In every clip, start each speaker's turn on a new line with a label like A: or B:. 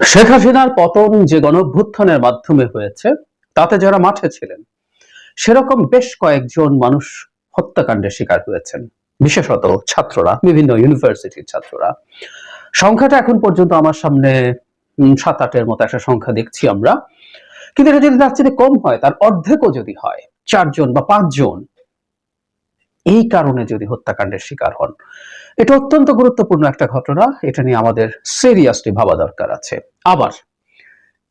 A: শেখ হাসিনার পতন যে গণভ্যুত্থানের মাধ্যমে হয়েছে, তাতে যারা মাঠে ছিলেন, সেরকম বেশ কয়েকজন মানুষ হত্যাকাণ্ডের শিকার হয়েছেন। বিশেষত ছাত্ররা, বিভিন্ন ইউনিভার্সিটির ছাত্ররা। সংখ্যাটা এখন পর্যন্ত আমার সামনে সাত আটের মতো একটা সংখ্যা দেখছি আমরা। কিন্তু এটা যদি তার চেয়ে কম হয়, তার অর্ধেকও যদি হয়, চারজন বা পাঁচজন এই কারণে যদি হত্যাকাণ্ডের শিকার হন। এটা অত্যন্ত গুরুত্বপূর্ণ একটা ঘটনা। এটা নিয়ে আমাদের সিরিয়াসলি ভাবা দরকার আছে। আবার,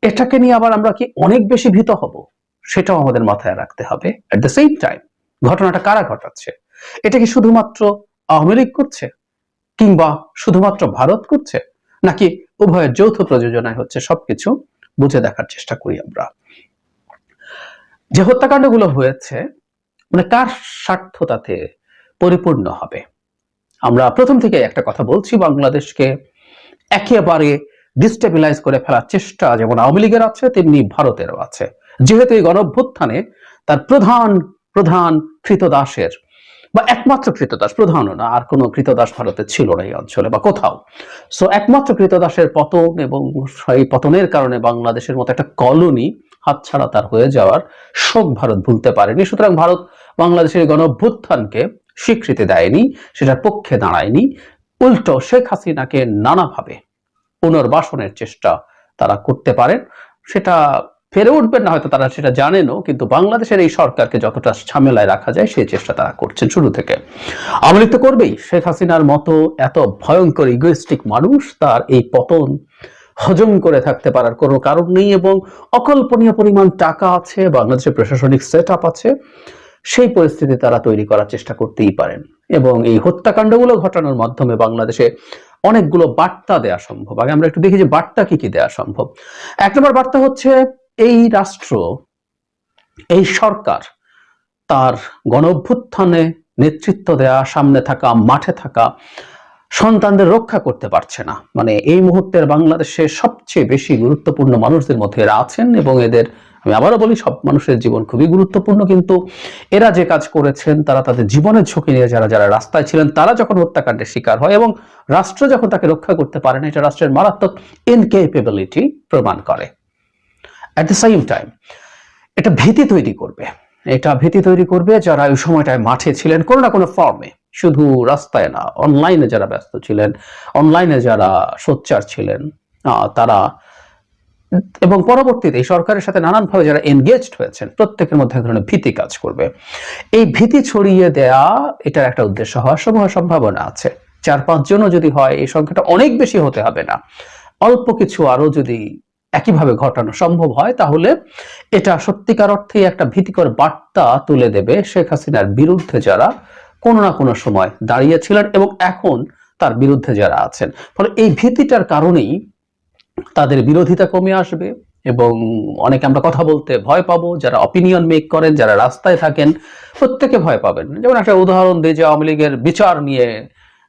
A: এটাকে নিয়ে আবার আমরা কি অনেক বেশি ভীত হব? সেটাও আমাদের মাথায় রাখতে হবে। এট দ্য সেম টাইম ঘটনাটা কারা ঘটাচ্ছে? এটা কি শুধুমাত্র আওয়ামী লীগ করছে? কিংবা শুধুমাত্র ভারত করছে? নাকি উভয়ের যৌথ প্রযোজনায় হচ্ছে সবকিছু? বুঝে দেখার চেষ্টা করি আমরা। যে হত্যাকাণ্ডগুলো হয়েছে মানে কার স্বার্থ তাতে পরিপূর্ণ হবে? আমরা প্রথম থেকে একটা কথা বলছি, বাংলাদেশকে একেবারে ডিস্টেবিলাইজ করে ফেলার চেষ্টা যেমন আওয়ামী লীগের আছে, তেমনি ভারতেরও আছে। যেহেতু এই গণভ্যুত্থানে তার প্রধান প্রধান কৃতদাসের বা একমাত্র কৃতদাস, প্রধানও না, আর কোনো কৃতদাস ভারতে ছিল না এই অঞ্চলে বা কোথাও। সো একমাত্র কৃতদাসের পতন এবং সেই পতনের কারণে বাংলাদেশের মতো একটা কলোনি হাতছাড়া তার হয়ে যাওয়ার শোক ভারত ভুলতে পারেনি। সুতরাং ভারত বাংলাদেশের গণভ্যুত্থানকে স্বীকৃতি দেয়নি, সেটার পক্ষে দাঁড়ায়নি। উল্টো শেখ হাসিনাকে নানাভাবে পুনর্বাসনের চেষ্টা তারা করতে পারেন। সেটা ফেরে উঠবেন না, হয়তো তারা সেটা জানেনও, কিন্তু বাংলাদেশের এই সরকারকে যতটা ঝামেলায় রাখা যায়, সেই চেষ্টা তারা করছেন শুরু থেকে। আওয়ামী লীগ তো করবেই। শেখ হাসিনার মতো এত ভয়ঙ্কর ইগোয়েস্টিক মানুষ, তার এই পতন হজম করে থাকতে পারার কোনো কারণ নেই এবং অকল্পনীয় পরিমাণ টাকা আছে, বাংলাদেশের প্রশাসনিক সেট আছে, সেই পরিস্থিতি তারা তৈরি করার চেষ্টা করতেই পারেন। এবং এই হত্যাকাণ্ডগুলো ঘটানোর মাধ্যমে বাংলাদেশে অনেকগুলো বার্তা দেওয়া সম্ভব। আগে আমরা একটু দেখি যে বার্তা কি কি দেওয়া সম্ভব। এক নম্বর বার্তা হচ্ছে, এই রাষ্ট্র, এই সরকার তার গণঅভ্যুত্থানে নেতৃত্ব দেয়া, সামনে থাকা, মাঠে থাকা সন্তানদের রক্ষা করতে পারছে না। মানে এই মুহূর্তের বাংলাদেশে সবচেয়ে বেশি গুরুত্বপূর্ণ মানুষদের মধ্যে এরা আছেন এবং এদের, আমি আবারও বলি, সব মানুষের জীবন খুবই গুরুত্বপূর্ণ। কিন্তু এরা যে কাজ করেছেন, তারা তাদের জীবনের ঝুঁকি নিয়ে যারা যারা রাস্তায় ছিলেন, তারা যখন হত্যাকাণ্ডের শিকার হয় এবং রাষ্ট্র যখন তাকে রক্ষা করতে পারে না, এটা রাষ্ট্রের মারাত্মক ইনকেপেবিলিটি প্রমাণ করে। অ্যাট দ্য সেম টাইম এটা ভীতি তৈরি করবে। এটা ভীতি তৈরি করবে যারা ওই সময়টায় মাঠে ছিলেন, কোনো না কোনো ফর্মে শুধু রাস্তায় না অনলাইনে যারা ব্যস্ত ছিলেন অনলাইনে যারা সোচ্চার ছিলেন তারা এবং পরবর্তীতে এই সরকারের সাথে নানানভাবে যারা এনগেজড হয়েছেন, প্রত্যেকের মধ্যে এক ধরনের ভীতি কাজ করবে। এই ভীতি ছড়িয়ে দেয়া, এটার একটা উদ্দেশ্য হওয়ার সম্ভব সম্ভাবনা আছে। চার পাঁচজনও যদি হয়, এই সংখ্যাটা অনেক বেশি হতে হবে না। অল্প কিছু আরও যদি একইভাবে ঘটানো সম্ভব হয়, তাহলে এটা সত্যিকার অর্থেই একটা ভীতিকর বার্তা তুলে দেবে শেখ হাসিনার বিরুদ্ধে যারা কোনো না কোনো সময় দাঁড়িয়েছিলেন এবং এখন তার বিরুদ্ধে যারা আছেন। ফলে এই ভীতিটার কারণেই তাদের বিরোধিতা কমে আসবে এবং অনেকে আমরা কথা বলতে ভয় পাবো, যারা অপিনিয়ন মেক করেন, যারা রাস্তায় থাকেন, প্রত্যেকে ভয় পাবেন। যেমন একটা উদাহরণ দিই যে আওয়ামী লীগের বিচার নিয়ে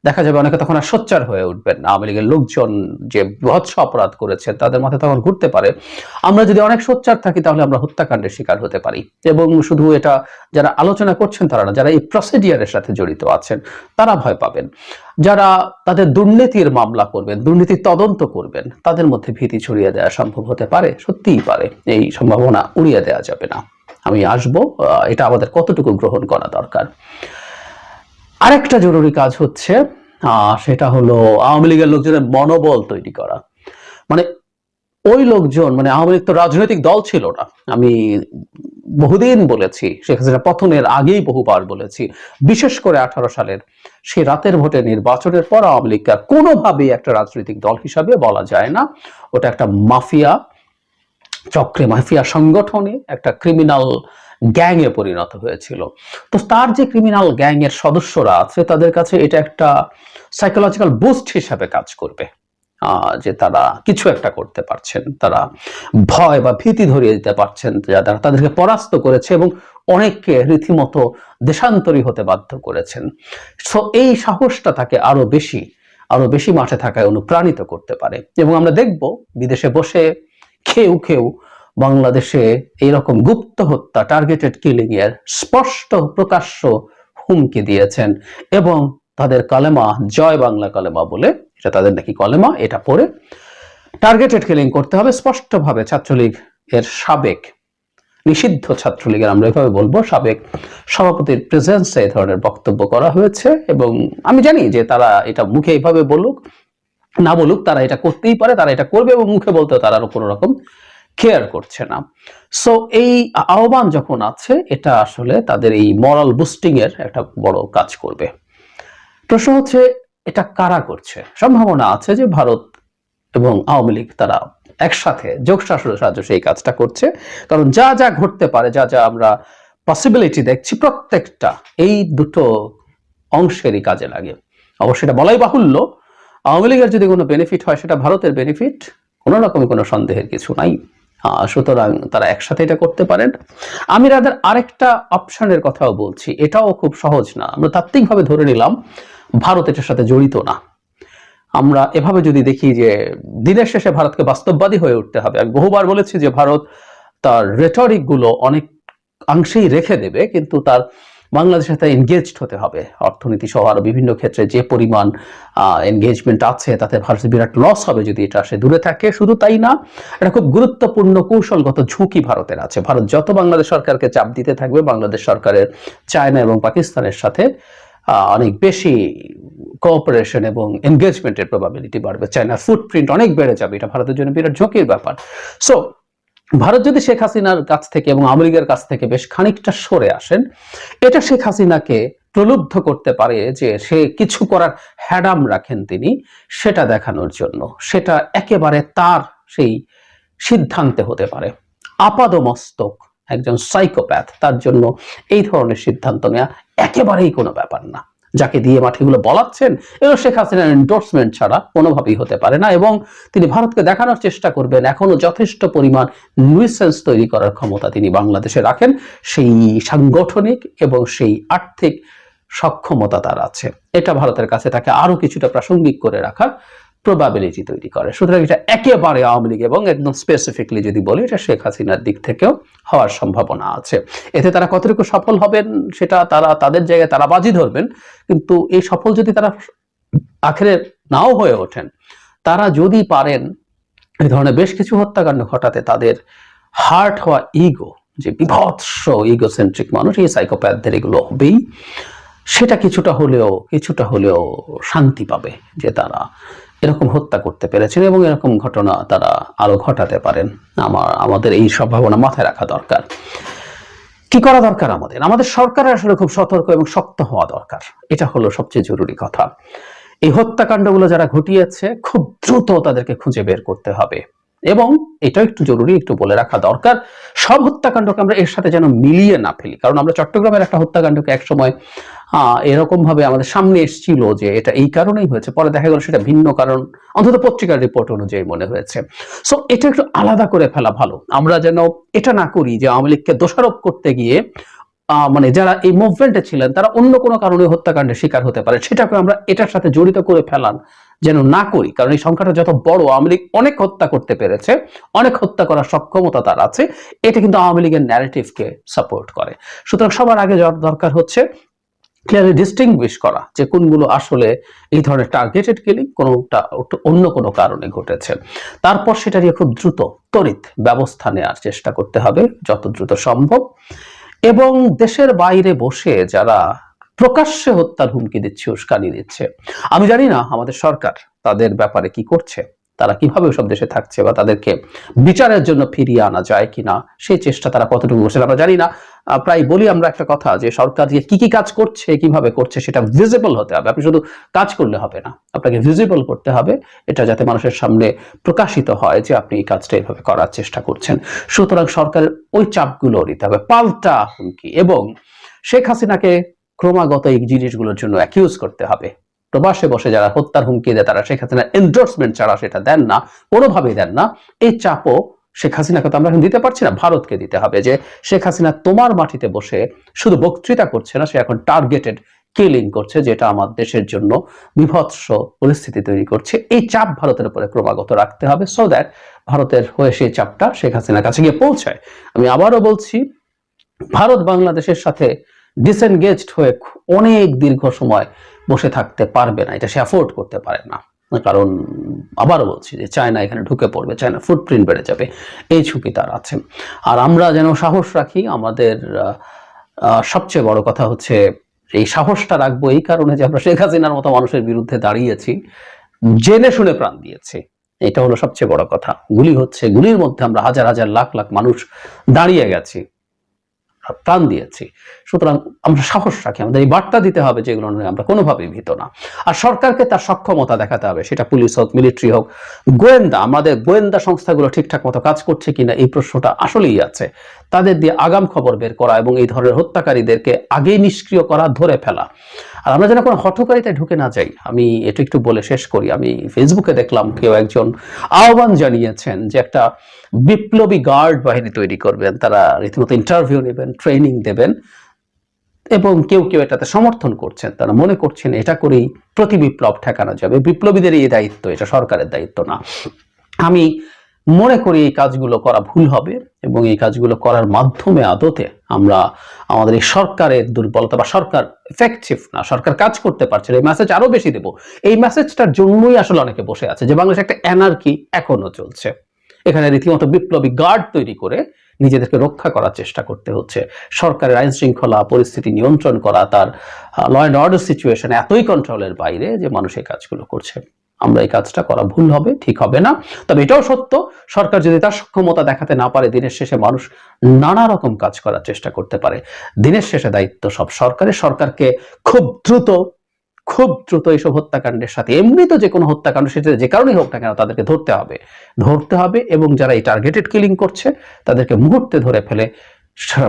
A: দেখা যাবে অনেকে তখন আর সোচ্চার হয়ে উঠবেন না। আওয়ামী লীগের লোকজন যে বহৎস অপরাধ করেছেন তাদের মাথায় তখন ঘুরতে পারে। আমরা যদি অনেক সোচ্চার থাকি, তাহলে আমরা হত্যাকাণ্ডের শিকার হতে পারি। এবং শুধু এটা যারা আলোচনা করছেন, তারা না, যারা এই প্রসিডিয়ারের সাথে জড়িত আছেন, তারা ভয় পাবেন। যারা তাদের দুর্নীতির মামলা করবেন, দুর্নীতির তদন্ত করবেন, তাদের মধ্যে ভীতি ছড়িয়ে দেওয়া সম্ভব হতে পারে, সত্যিই পারে। এই সম্ভাবনা উড়িয়ে দেওয়া যাবে না। আমি আসব এটা আমাদের কতটুকু গ্রহণ করা দরকার? আরেকটা জরুরি কাজ হচ্ছে সেটা হলো আওয়ামী লীগের লোকজনের মনোবল তৈরি করা। মানে ওই লোকজন মানে আওয়ামী লীগ তো রাজনৈতিক দল ছিল না। আমি বহুদিন বলেছি হাসিনা পতনের আগেই বহুবার বলেছি, বিশেষ করে আঠারো সালের সে রাতের ভোটে নির্বাচনের পর আওয়ামী লীগকে কোনোভাবেই একটা রাজনৈতিক দল হিসাবে বলা যায় না। ওটা একটা মাফিয়া, চক্রে মাফিয়া সংগঠনে, একটা ক্রিমিনাল গ্যাং এ পরিণত হয়েছিল। তো তার যে ক্রিমিনাল গ্যাং এর সদস্যরা আছে, তাদের কাছে এটা একটা সাইকোলজিক্যাল বুস্ট হিসাবে কাজ করবে। যে তারা কিছু একটা করতে পারছেন। তারা ভয় বা ভীতি ধরিয়ে দিতে পারছেন যারা তাদেরকে পরাস্ত করেছে এবং অনেককে রীতিমতো দেশান্তরী হতে বাধ্য করেছেন। সো এই সাহসটা তাকে আরও বেশি আরও বেশি মাঠে থাকায় অনুপ্রাণিত করতে পারে। এবং আমরা দেখব বিদেশে বসে, খেউ কেউ বাংলাদেশে এইরকম গুপ্ত হত্যা টার্গেটেড কিলিং এর স্পষ্ট প্রকাশ্য হুমকি দিয়েছেন এবং তাদের কালেমা, জয় বাংলা কালেমা বলে, এটা তাদের নাকি কলেমা, এটা পড়ে টার্গেটেড কিলিং করতে হবে স্পষ্টভাবে ছাত্রলীগ এর সাবেক, নিষিদ্ধ ছাত্রলীগের, আমরা এভাবে বলব, সাবেক সভাপতির প্রেজেন্সে এই ধরনের বক্তব্য করা হয়েছে এবং আমি জানি যে তারা এটা মুখে এইভাবে বলুক, না বলুক, তারা এটা করতেই পারে, তারা এটা করবে এবং মুখে বলতে তারা কোনো রকম কেয়ার করছে না। সো এই আহ্বান যখন আছে, এটা আসলে তাদের এই মরাল বুস্টিং এর একটা বড় কাজ করবে। প্রশ্ন হচ্ছে, এটা কারা করছে? সম্ভাবনা আছে যে ভারত এবং আওয়ামী লীগ তারা একসাথে যোগশাসনের সাহায্যে সেই কাজটা করছে। কারণ যা যা ঘটতে পারে, যা যা আমরা পসিবিলিটি দেখছি, প্রত্যেকটা এই দুটো অংশেরই কাজে লাগে। অবশ্যই এটা বলাই বাহুল্য। আওয়ামী লীগের যদি কোনো বেনিফিট হয়, সেটা ভারতের বেনিফিট কোনো রকম কোনো সন্দেহের কিছু নাই। সুতরাং তারা একসাথে এটা করতে পারেন। আমি রাদার আরেকটা অপশনের কথাও বলছি, এটাও খুব সহজ না। আমরা তাত্ত্বিকভাবে ধরে নিলাম, ভারত এটার সাথে জড়িত না। আমরা এভাবে যদি দেখি যে দিনের শেষে ভারতকে বাস্তববাদী হয়ে উঠতে হবে আমি বহুবার বলেছি যে ভারত তার রেটরিকগুলো অনেক অংশেই রেখে দেবে, কিন্তু তার বাংলাদেশের সাথে এনগেজড হতে হবে। অর্থনীতি সহ আরও বিভিন্ন ক্ষেত্রে যে পরিমাণ এনগেজমেন্ট আছে, তাতে ভারতের বিরাট লস হবে যদি এটা সে দূরে থাকে। শুধু তাই না এটা খুব গুরুত্বপূর্ণ কৌশলগত ঝুঁকি ভারতের আছে। ভারত যত বাংলাদেশ সরকারকে চাপ দিতে থাকবে, বাংলাদেশ সরকারের চায়না এবং পাকিস্তানের সাথে অনেক বেশি কোঅপারেশন এবং এনগেজমেন্টের প্রবাবিলিটি বাড়বে। চায়নার ফুটপ্রিন্ট অনেক বেড়ে যাবে। এটা ভারতের জন্য বিরাট ঝুঁকির ব্যাপার। সো ভারত যদি শেখ হাসিনার কাছ থেকে এবং আওয়ামী লীগের কাছ থেকে বেশ খানিকটা সরে আসেন, এটা শেখ হাসিনাকে প্রলুব্ধ করতে পারে যে সে কিছু করার হ্যাডাম রাখেন তিনি, সেটা দেখানোর জন্য। সেটা একেবারে তার সেই সিদ্ধান্তে হতে পারে। আপাদমস্তক, একজন সাইকোপ্যাথ তার জন্য এই ধরনের সিদ্ধান্ত নেওয়া একেবারেই কোনো ব্যাপার না। যাকে দিয়ে মাঠেগুলো বলাচ্ছেন এগুলো শেখ হাসিনার এন্ডোর্সমেন্ট ছাড়া কোনোভাবেই হতে পারে না এবং তিনি ভারতকে দেখানোর চেষ্টা করবেন। এখনও যথেষ্ট পরিমাণ নিউসেন্স তৈরি করার ক্ষমতা তিনি বাংলাদেশে রাখেন। সেই সাংগঠনিক এবং সেই আর্থিক সক্ষমতা তার আছে। এটা ভারতের কাছে তাকে আরও কিছুটা প্রাসঙ্গিক করে রাখার প্রবাবিলিটি তৈরি করে। সুতরাং এটা একেবারে আওয়ামী লীগ এবং একদম স্পেসিফিকলি যদি বলি, এটা শেখ হাসিনার দিক থেকেও হওয়ার সম্ভাবনা আছে। এতে তারা কতটুকু সফল হবেন সেটা তারা, তাদের জায়গায় তারা বাজি ধরবেন, কিন্তু এই সফল যদি তারা আখেরে নাও হয়ে ওঠেন, তারা যদি পারেন এই ধরনের বেশ কিছু হত্যাকাণ্ড ঘটাতে, তাদের হার্ট হওয়া ইগো যে বিভৎস ইগোসেন্ট্রিক মানুষ, এই সাইকোপ্যাথদের এগুলো হবেই, সেটা কিছুটা হলেও কিছুটা হলেও শান্তি পাবে যে তারা এরকম হত্যা করতে পেরেছেন এবং এরকম ঘটনা তারা আরও ঘটাতে পারেন। আমার, আমাদের এই সম্ভাবনা মাথায় রাখা দরকার। কি করা দরকার আমাদের? আমাদের সরকারের আসলে খুব সতর্ক এবং শক্ত হওয়া দরকার। এটা হলো সবচেয়ে জরুরি কথা। এই হত্যাকাণ্ডগুলো যারা ঘটিয়েছে, খুব দ্রুত তাদেরকে খুঁজে বের করতে হবে। এবং এটাও একটু জরুরি, একটু বলে রাখা দরকার, সব হত্যাকাণ্ডকে আমরা এর সাথে যেন মিলিয়ে না ফেলি। কারণ আমরা চট্টগ্রামের একটা হত্যাকাণ্ডকে একসময় আহ এরকম ভাবে আমাদের সামনে এসেছিল যে এটা এই কারণেই হয়েছে। পরে দেখা গেল সেটা ভিন্ন কারণ, অন্তত পত্রিকার রিপোর্ট অনুযায়ী মনে হয়েছে। সো এটা একটু আলাদা করে ফেলা ভালো। আমরা যেন এটা না করি যে আওয়ামী লীগকে দোষারোপ করতে গিয়ে মানে যারা এই মুভমেন্টে ছিলেন, তারা অন্য কোনো কারণে হত্যাকাণ্ডের শিকার হতে পারে। সেটাকে আমরা এটার সাথে জড়িত করে ফেলান যেন না করি। কারণ এই সংখ্যাটা যত বড়, আওয়ামী লীগ অনেক হত্যা করতে পেরেছে, অনেক হত্যা করার সক্ষমতা তার আছে, এটা কিন্তু আওয়ামী লীগের ন্যারেটিভকে সাপোর্ট করে। সুতরাং সবার আগে যার দরকার হচ্ছে ক্লিয়ারলি ডিস্টিংগুইশ করা যে কোনগুলো আসলে এই ধরনের টার্গেটেড কিলিং কোনোটা অন্য কোনো কারণে ঘটেছে। তারপর সেটা নিয়ে খুব দ্রুত তড়িৎ ব্যবস্থা নেওয়ার চেষ্টা করতে হবে, যত দ্রুত সম্ভব। এবং দেশের বাইরে বসে যারা প্রকাশ্যে হত্যার হুমকি দিচ্ছে, উস্কানি দিচ্ছে। আমি জানি না আমাদের সরকার তাদের ব্যাপারে কি করছে, তারা কীভাবে সব দেশে থাকছে বা তাদেরকে বিচারের জন্য ফিরিয়ে আনা যায় কিনা, সেই চেষ্টা তারা কতটুকু করছে আমরা জানি না। প্রায় বলি আমরা একটা কথা যে সরকার যে কি কি কাজ করছে, কীভাবে করছে সেটা ভিজিবল হতে হবে। আপনি শুধু কাজ করলে হবে না, আপনাকে ভিজিবল করতে হবে, এটা যাতে মানুষের সামনে প্রকাশিত হয় যে আপনি এই কাজটা এইভাবে করার চেষ্টা করছেন। সুতরাং সরকারের ওই চাপগুলো নিতে হবে, পাল্টা হুমকি। এবং শেখ হাসিনাকে ক্রমাগত এই জিনিসগুলোর জন্য অ্যাকিউজ করতে হবে। প্রবাসে বসে যারা হত্যার হুমকি দেয়, তারা শেখ হাসিনার এন্ডোর্সমেন্ট ছাড়া সেটা দেন না, কোনোভাবেই দেন না। এই চাপও শেখ হাসিনাকে তো আমরা এখন দিতে পারছি না, ভারতকে দিতে হবে যে শেখ হাসিনা তোমার মাটিতে বসে শুধু বক্তৃতা করছে না, সে এখন টার্গেটেড কিলিং করছে, যেটা আমার দেশের জন্য বিভৎস পরিস্থিতি তৈরি করছে। এই চাপ ভারতের উপরে ক্রমাগত রাখতে হবে সো দ্যাট ভারতের হয়ে সেই চাপটা শেখ হাসিনার কাছে গিয়ে পৌঁছায়। আমি আবারও বলছি, ভারত বাংলাদেশের সাথে ডিসেনগেজড হয়ে অনেক দীর্ঘ সময় বসে থাকতে পারবে না। এটা সে অ্যাফোর্ড করতে পারে না। কারণ আবারও বলছি যে চায়না এখানে ঢুকে পড়বে, চায়না ফুটপ্রিন্ট বেড়ে যাবে। এই ঝুঁকি তার আছে। আর আমরা যেন সাহস রাখি, আমাদের সবচেয়ে বড় কথা হচ্ছে এই সাহসটা রাখব এই কারণে যে আমরা শেখ হাসিনার মতো মানুষের বিরুদ্ধে দাঁড়িয়েছি। জেনে শুনে প্রাণ দিয়েছি। এটা হলো সবচেয়ে বড় কথা। গুলি হচ্ছে, গুলির মধ্যে আমরা হাজার হাজার, লাখ লাখ মানুষ দাঁড়িয়ে গেছি। প্রাণ দিয়েছি। সুতরাং আমরা সাহস রাখি, আমাদের এই বার্তা দিতে হবে যেগুলো নিয়ে আমরা কোনোভাবেই ভীত না। আর সরকারকে তার সক্ষমতা দেখাতে হবে, সেটা পুলিশ হোক, মিলিটারি হোক। গোয়েন্দা, আমাদের গোয়েন্দা সংস্থাগুলো ঠিকঠাক মতো কাজ করছে কিনা এই প্রশ্নটা আসলেই আছে। তাদের দিয়ে আগাম খবর বের করা এবং এই ধরনের হত্যাকারীদেরকে আগেই নিষ্ক্রিয় করা, ধরে ফেলা। আর আমরা যেন কোনো হঠকারিতায় ঢুকে না যাই, আমি এটা একটু বলে শেষ করি। আমি ফেসবুকে দেখলাম কেউ একজন আহ্বান জানিয়েছেন যে একটা বিপ্লবী গার্ড বাহিনী তৈরি করবেন, তারা রীতিমতো ইন্টারভিউ নেবেন ট্রেনিং দেবেন, এবং কেউ কেউ এটাতে সমর্থন করছেন। তারা মনে করছেন এটা করেই প্রতি বিপ্লব ঠেকানো যাবে। বিপ্লবীদের এই দায়িত্ব, এটা সরকারের দায়িত্ব না। আমি মনে করি এই কাজগুলো করা ভুল হবে এবং এই কাজগুলো করার মাধ্যমে আদতে আমরা আমাদের এই সরকারের দুর্বলতা বা সরকার এফেক্টিভ না, সরকার কাজ করতে পারছে এই মেসেজ আরও বেশি দেব। এই মেসেজটার জন্যই আসলে অনেকে বসে আছে যে বাংলাদেশে একটা এনার্কি এখনও চলছে। এখানে রীতিমতো বিপ্লবী গার্ড তৈরি করে নিজেদেরকে রক্ষা করার চেষ্টা করতে হচ্ছে। সরকারের আইন শৃঙ্খলা, পরিস্থিতি নিয়ন্ত্রণ করা, তার ল অ্যান্ড অর্ডার সিচুয়েশন এতই কন্ট্রোলের বাইরে যে মানুষ এই কাজগুলো করছে। আমরা এই কাজটা করা ভুল হবে, ঠিক হবে না। তবে এটাও সত্য, সরকার যদি তার সক্ষমতা দেখাতে না পারে, দিনের শেষে মানুষ নানা রকম কাজ করার চেষ্টা করতে পারে। দিনের শেষে দায়িত্ব সব সরকারের, সরকারকে খুব দ্রুত খুব দ্রুত এইসব হত্যাকাণ্ডের সাথে এমনি তো যে কোনো হত্যাকাণ্ড, সেটা যে কারণেই হোক না কেন, তাদেরকে ধরতে হবে। ধরতে হবে এবং যারা এই টার্গেটেড কিলিং করছে, তাদেরকে মুহূর্তে ধরে ফেলে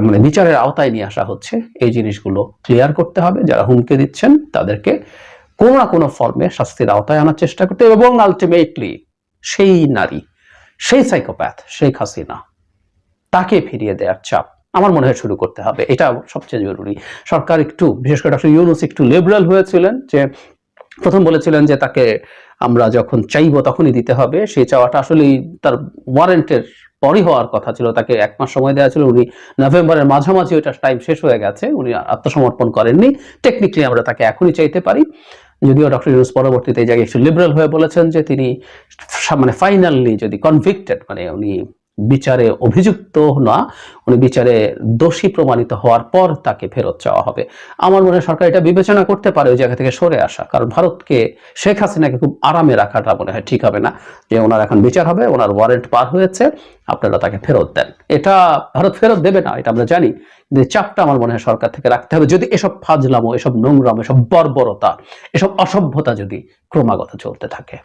A: মানে বিচারের আওতায় নিয়ে আসা হচ্ছে। এই জিনিসগুলো ক্লিয়ার করতে হবে। যারা হুমকি দিচ্ছেন, তাদেরকে কোনো না কোনো ফর্মে শাস্তির আওতায় আনার চেষ্টা করতে এবং আলটিমেটলি সেই নারী, সেই সাইকোপ্যাথ শেখ হাসিনা, তাকে ফিরিয়ে দেওয়ার চাপ আমার মনে হয় শুরু করতে হবে। এটা সবচেয়ে জরুরি। সরকার একটু, বিশেষ করে ডক্টর ইউনুস একটু লিবারাল হয়েছিলেন যে প্রথম বলেছিলেন যে তাকে আমরা যখন চাইব তখনই দিতে হবে। সেই চাওয়াটা আসলেই তার ওয়ারেন্টের পরই হওয়ার কথা ছিল। তাকে এক মাস সময় দেওয়া ছিল। উনি নভেম্বরের মাঝামাঝি ওইটা টাইম শেষ হয়ে গেছে। উনি আত্মসমর্পণ করেননি। টেকনিক্যালি আমরা তাকে এখনই চাইতে পারি। যদিও ডক্টর ইউনুস পরবর্তীতে এই জায়গায় একটু লিবারেল হয়ে বলেছেন যে তিনি মানে ফাইনালি যদি কনভিক্টেড মানে উনি বিচারে অভিযুক্ত না, উনি বিচারে দোষী প্রমাণিত হওয়ার পর তাকে ফেরত চাওয়া হবে। আমার মনে সরকার এটা বিবেচনা করতে পারে ওই জায়গা থেকে সরে আসা, কারণ ভারতকে শেখ হাসিনাকে খুব আরামে রাখাটা মনে হয় ঠিক হবে না, যে ওনার এখন বিচার হবে, ওনার ওয়ারেন্ট পার হয়েছে, আপনারা তাকে ফেরত দেন। এটা ভারত ফেরত দেবে না, এটা আমরা জানি যে চাপটা আমার মনে হয় সরকার থেকে রাখতে হবে। যদি এসব ফাজলামো, এসব নোংরাম, এসব বর্বরতা, এসব অসভ্যতা যদি ক্রমাগত চলতে থাকে।